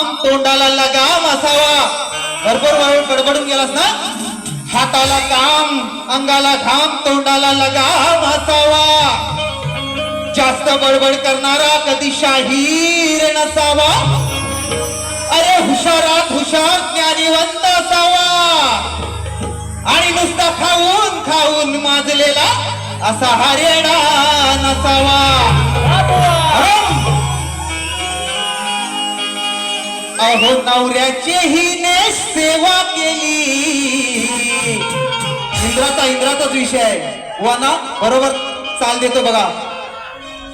तोंडाला लगाम असावा. भरपूर बडबडून गेलास ना? हाताला काम अंगाला घाम तोंडाला लगाम असावा. जास्त बडबड करणारा कधी शाहीर नसावा. अरे हुशारात हुशार ज्ञानीवंत असावा. आणि नुसता खाऊन खाऊन माजलेला असा हरेडा नसावा. अहो नवऱ्याची हिने सेवा केली. इंद्राचा इंद्राचाच विषय आहे. वा ना बरोबर? चाल देतो बघा.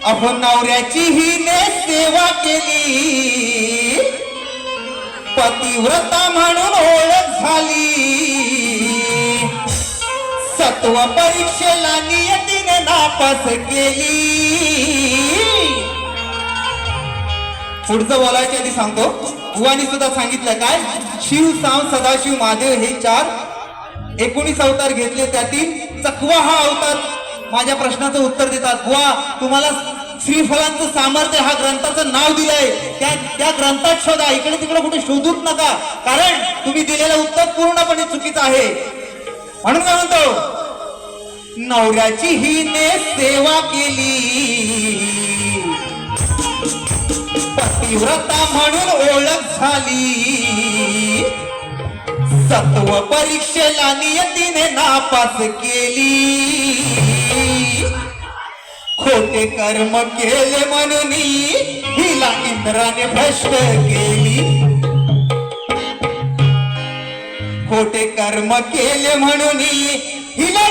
अहो नवऱ्याची हिने सेवा केली. पतिव्रता म्हणून ओळख झाली. सत्व परीक्षेला नियतीने नापास केली. पुढचं बोलायच्या आधी सांगतो. भुवानी सुद्धा सांगितलं काय? शिव साव सदाशिव महादेव हे चार एकोणीस अवतार घेतले. त्यातील चकवा हा अवतार माझ्या प्रश्नाचं उत्तर देतात. बुवा तुम्हाला श्रीफलांचं सामर्थ्य हा ग्रंथाचं नाव दिलंय. त्या त्या ग्रंथात शोधा. इकडे तिकडे कुठे शोधूच नका. कारण तुम्ही दिलेलं उत्तर पूर्णपणे चुकीचं आहे. म्हणून काय म्हणतो नवऱ्याची हिने सेवा केली. पतिव्रता म्हणून ओळख झाली. सत्व परीक्षेला नियतीने नापास केली. खोटे कर्म केले म्हणून हिला इंद्राने भ्रष्ट केली. खोटे कर्म केले म्हणून हिला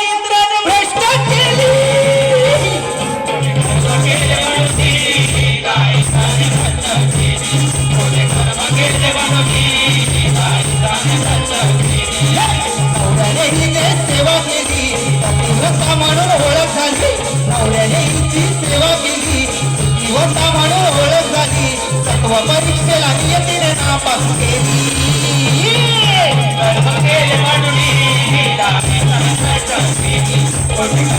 सत्व परीक्षेला नियतीने नापास केली आ,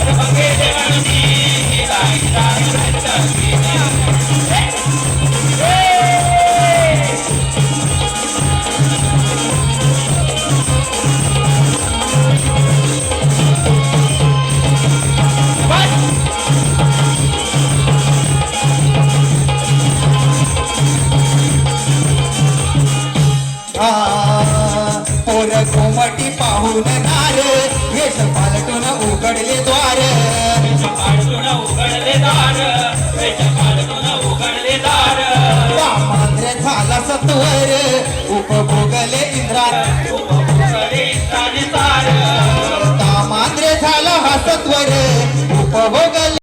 पोर घुमटी पाहून नार वेश पालटून उघडले द्वार. उघडले पालटून उघडले मांद्रे झाला सत्वर उपभोगले इंद्रा उपभोगले इंद्राने तार. मांद्रे झाला हा सत्वर उपभोगले